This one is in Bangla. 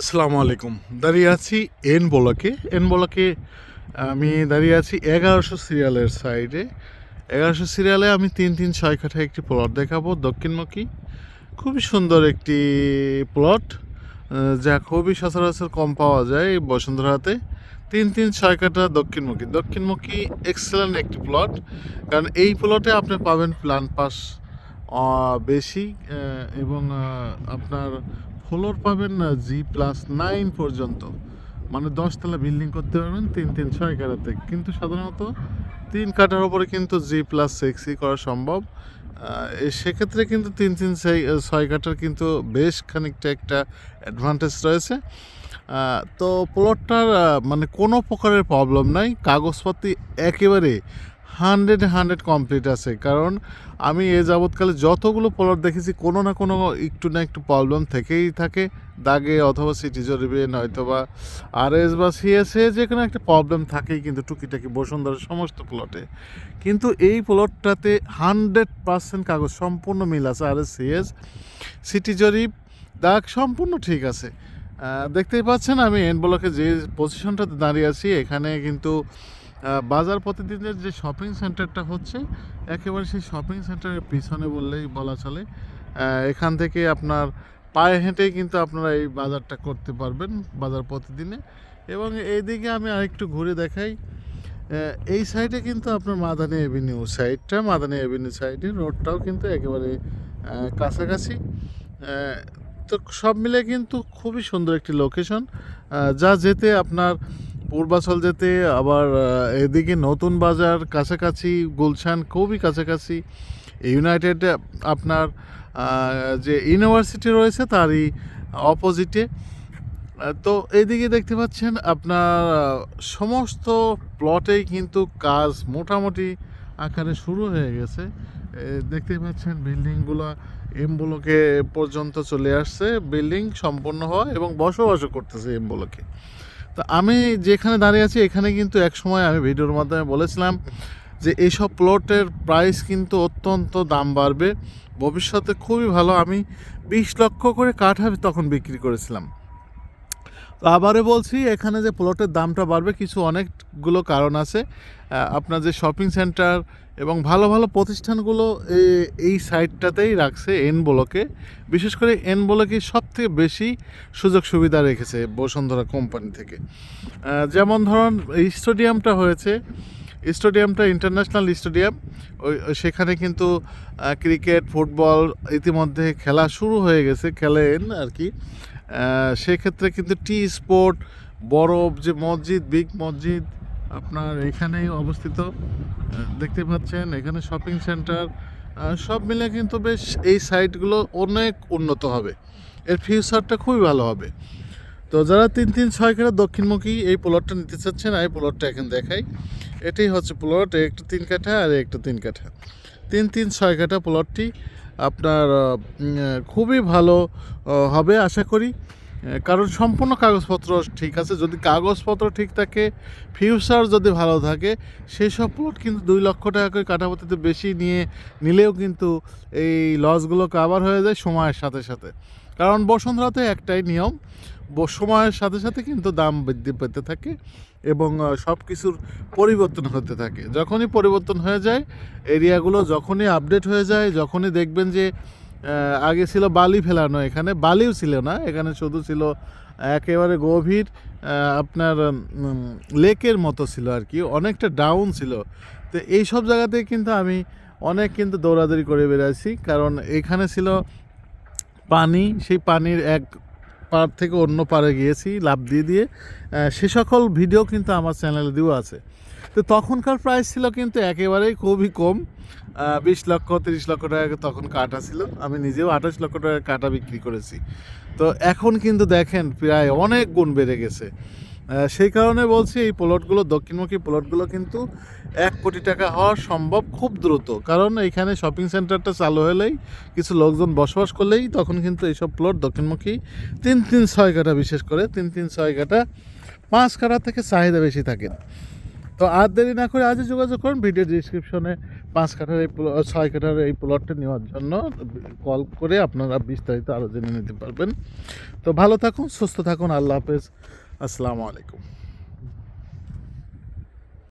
আসসালামু আলাইকুম। দাঁড়িয়ে আছি এন ব্লকে। এন ব্লকে, আমি দাঁড়িয়ে আছি এগারোশো সিরিয়ালের সাইডে। এগারোশো সিরিয়ালে আমি তিন তিন ছয় কাঠা একটি প্লট দেখাবো দক্ষিণমুখী। খুবই সুন্দর একটি প্লট যা খুবই সচরাচর কম পাওয়া যায় বসুন্ধরাতে। তিন তিন ছয় কাঠা দক্ষিণমুখী। দক্ষিণমুখী এক্সেলেন্ট একটি প্লট কারণ এই প্লটে আপনি পাবেন প্ল্যান পাস বেশি এবং আপনার ফ্লোর পাবেন না জি প্লাস নাইন পর্যন্ত। মানে দশতলা বিল্ডিং করতে পারবেন তিন তিন, ছয় কাটাতে কিন্তু সাধারণত তিন কাটার উপরে কিন্তু জি প্লাস সিক্সই করা সম্ভব। সেক্ষেত্রে কিন্তু তিন তিন, ছয় কাটার কিন্তু বেশ খানিকটা একটা অ্যাডভান্টেজ রয়েছে। তো প্লটটার মানে কোনো প্রকারের প্রবলেম নাই। কাগজপত্র একেবারে হান্ড্রেড হান্ড্রেড কমপ্লিট আছে। কারণ আমি এ যাবৎকালে যতগুলো প্লট দেখেছি, কোনো না কোনো একটু না একটু প্রবলেম থেকেই থাকে। দাগে অথবা সিটি জরিবে নয়তো বা আর এস বা সিএসএ যে কোনো একটা প্রবলেম থাকেই কিন্তু টুকিটাকি বসুন্ধরার সমস্ত প্লটে কিন্তু এই প্লটটাতে হান্ড্রেড পার্সেন্ট কাগজ সম্পূর্ণ মিল আছে আর এস সিএস সিটি জরিপ দাগ সম্পূর্ণ ঠিক আছে। দেখতেই পাচ্ছেন আমি এন ব্লকে যে পজিশনটাতে দাঁড়িয়ে আছি, এখানে কিন্তু বাজার প্রতিদিনের যে শপিং সেন্টারটা হচ্ছে, একেবারে সেই শপিং সেন্টারের পিছনে বললেই বলা চলে। এখান থেকে আপনার পায়ে হেঁটেই কিন্তু আপনারা এই বাজারটা করতে পারবেন বাজার প্রতিদিনে। এবং এইদিকে আমি আরেকটু ঘুরে দেখাই। এই সাইডে কিন্তু আপনার মাদানী এভিনিউ সাইডটা মাদানী এভিনিউ সাইডে রোডটাও কিন্তু একেবারে কাছাকাছি। তো সব মিলে কিন্তু খুবই সুন্দর একটি লোকেশন যা যেতে আপনার পূর্বাচল যেতে, আবার এদিকে নতুন বাজার, কাছাকাছি, গুলশান, খুবই কাছাকাছি। ইউনাইটেড আপনার যে ইউনিভার্সিটি রয়েছে তারই অপোজিটে তো এইদিকে দেখতে পাচ্ছেন আপনার সমস্ত প্লটেই কিন্তু কাজ মোটামুটি আকারে শুরু হয়ে গেছে। দেখতে পাচ্ছেন বিল্ডিংগুলো এম ব্লকে পর্যন্ত চলে আসছে। বিল্ডিং সম্পন্ন হওয়া এবং বসবাসও করতেছে এম ব্লকে তো আমি যেখানে দাঁড়িয়ে আছি, এখানে কিন্তু এক সময় আমি ভিডিওর মাধ্যমে বলেছিলাম যে এইসব প্লটের প্রাইস কিন্তু অত্যন্ত দাম বাড়বে। ভবিষ্যতে খুবই ভালো। আমি বিশ লক্ষ করে কাঠ তখন বিক্রি করেছিলাম। তো আবারও বলছি, এখানে যে প্লটের দামটা বাড়বে, কিছু অনেকগুলো কারণ আছে। আপনার যে শপিং সেন্টার এবং ভালো ভালো প্রতিষ্ঠানগুলো এই সাইডটাতেই রাখছে এন ব্লকে। বিশেষ করে এন ব্লকে সব থেকে বেশি সুযোগ সুবিধা রেখেছে বসুন্ধরা কোম্পানি থেকে। যেমন ধরুন স্টেডিয়ামটা হয়েছে। স্টেডিয়ামটা ইন্টারন্যাশনাল স্টেডিয়াম ওই সেখানে কিন্তু ক্রিকেট ফুটবল ইতিমধ্যে খেলা শুরু হয়ে গেছে খেলেন আর কি। সেক্ষেত্রে কিন্তু টি স্পোর্ট বড় যে মসজিদ, বিগ মসজিদ, আপনার এখানেই অবস্থিত। দেখতে পাচ্ছেন, এখানে শপিং সেন্টার সব মিলে কিন্তু বেশ এই সাইটগুলো অনেক উন্নত হবে। এর ফিউচারটা খুবই ভালো হবে। তো যারা তিন তিন ছয় কাটা দক্ষিণমুখী এই প্লটটা নিতে চাচ্ছেন এই প্লটটা এখন দেখাই। এটাই হচ্ছে প্লট একটা তিন কাঠা আর একটা তিন কাঠা। তিন তিন ছয় কাঠা প্লটটি আপনার খুবই ভালো হবে আশা করি। কারণ সম্পূর্ণ কাগজপত্র ঠিক আছে। যদি কাগজপত্র ঠিক থাকে ফিউচার যদি ভালো থাকে, সেই সব প্লট কিন্তু দুই লক্ষ টাকা করে কাঠাপতিতে বেশি নিয়ে নিলেও কিন্তু এই লসগুলো কাভার হয়ে যায় সময়ের সাথে সাথে। কারণ বসুন্ধরাতে একটাই নিয়ম সময়ের সাথে সাথে কিন্তু দাম বৃদ্ধি পেতে থাকে এবং সব কিছুর পরিবর্তন হতে থাকে। যখনই পরিবর্তন হয়ে যায়, এরিয়াগুলো যখনই আপডেট হয়ে যায়, যখনই দেখবেন যে আগে ছিল বালি ফেলানো এখানে, বালিও ছিল না, এখানে শুধু ছিল একেবারে গভীর আপনার লেকের মতো ছিল আর কি, অনেকটা ডাউন ছিল। তো এই সব জায়গাতে কিন্তু আমি অনেক কিন্তু দৌড়াদৌড়ি করে বেড়াইছি, কারণ এখানে ছিল পানি, সেই পানির এক পার থেকে অন্য পারে গিয়েছি লাভ দিয়ে দিয়ে। সে সকল ভিডিও কিন্তু আমার চ্যানেলে দেওয়া আছে। তো তখনকার প্রাইস ছিল কিন্তু একেবারেই খুবই কম। বিশ লক্ষ, তিরিশ লক্ষ টাকা তখন কাটা ছিল। আমি নিজেও আঠাশ লক্ষ টাকা কাটা বিক্রি করেছি। তো এখন কিন্তু দেখেন, প্রায় অনেক গুণ বেড়ে গেছে। সেই কারণে বলছি এই প্লটগুলো দক্ষিণমুখী প্লটগুলো কিন্তু এক কোটি টাকা হওয়া সম্ভব খুব দ্রুত। কারণ এখানে শপিং সেন্টারটা চালু হলেই, কিছু লোকজন বসবাস করলেই তখন কিন্তু এইসব প্লট দক্ষিণমুখী তিন তিন ছয় কাটা বিশেষ করে, তিন তিন ছয় কাটা পাঁচ কাটা থেকে চাহিদা বেশি থাকে। তো আর দেরি না করে আজই যোগাযোগ করুন ভিডিও ডিসক্রিপশনে পাঁচ কাঠার এই ছয় কাঠার এই প্লটটা নেওয়ার জন্য কল করে আপনারা বিস্তারিত আরও জেনে নিতে পারবেন। তো ভালো থাকুন, সুস্থ থাকুন, আল্লাহ হাফেজ। আসসালামু আলাইকুম।